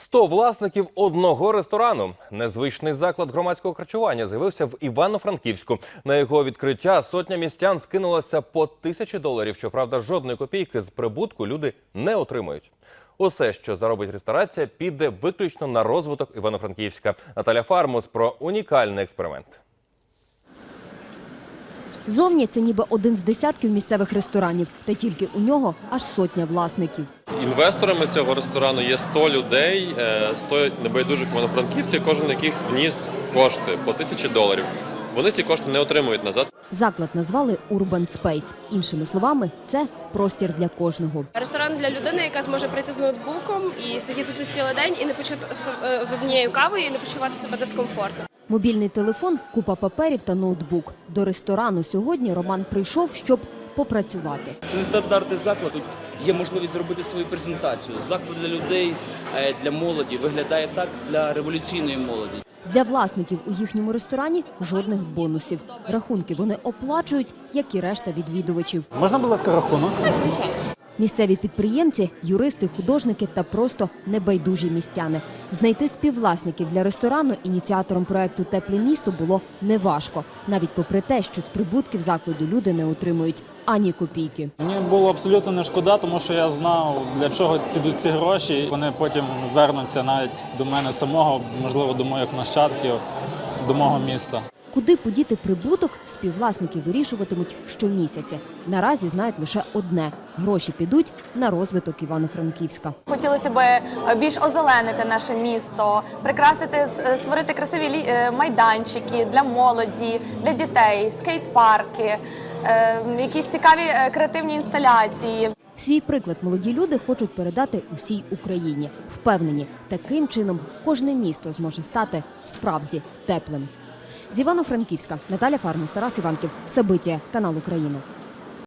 100 власників одного ресторану. Незвичний заклад громадського харчування з'явився в Івано-Франківську. На його відкриття сотня містян скинулася по тисячі доларів. Щоправда, жодної копійки з прибутку люди не отримують. Усе, що заробить ресторація, піде виключно на розвиток Івано-Франківська. Наталя Фармус про унікальний експеримент. Зовні це ніби один з десятків місцевих ресторанів, та тільки у нього аж сотня власників. Інвесторами цього ресторану є 100 людей, е, 100 небайдужих івано-франківців, кожен з яких вніс кошти по тисячі доларів. Вони ці кошти не отримують назад. Заклад назвали Urban Space. Іншими словами, це простір для кожного. Ресторан для людини, яка зможе прийти з ноутбуком і сидіти тут цілий день і не почути з однією кавою і не почувати себе дискомфортно. Мобільний телефон, купа паперів та ноутбук. До ресторану сьогодні Роман прийшов, щоб попрацювати. Це не стандартний заклад. Тут є можливість зробити свою презентацію. Заклад для людей, е, для молоді виглядає так для революційної молоді. Для власників у їхньому ресторані жодних бонусів. Рахунки вони оплачують, як і решта відвідувачів. Можна, будь ласка, рахунок? Місцеві підприємці, юристи, художники та просто небайдужі містяни. Знайти співвласників для ресторану ініціатором проекту Тепле місто було неважко, навіть попри те, що з прибутків закладу люди не отримують ані копійки. Мені було абсолютно не шкода, тому що я знав, для чого підуть ці гроші. Вони потім вернуться навіть до мене самого, можливо, до моїх нащадків, до мого міста. Куди подіти прибуток, співвласники вирішуватимуть щомісяця. Наразі знають лише одне: гроші підуть на розвиток Івано-Франківська. Хотілося б е, більш озеленити наше місто, прикрасити, е, створити красиві е, майданчики для молоді, для дітей, скейт-парки, якісь цікаві креативні інсталяції. Свій приклад молоді люди хочуть передати усій Україні. Впевнені, таким чином кожне місто зможе стати справді теплим. З Івано-Франківська. Наталя Фармус, Тарас Іванків, Сабиття, канал Україна.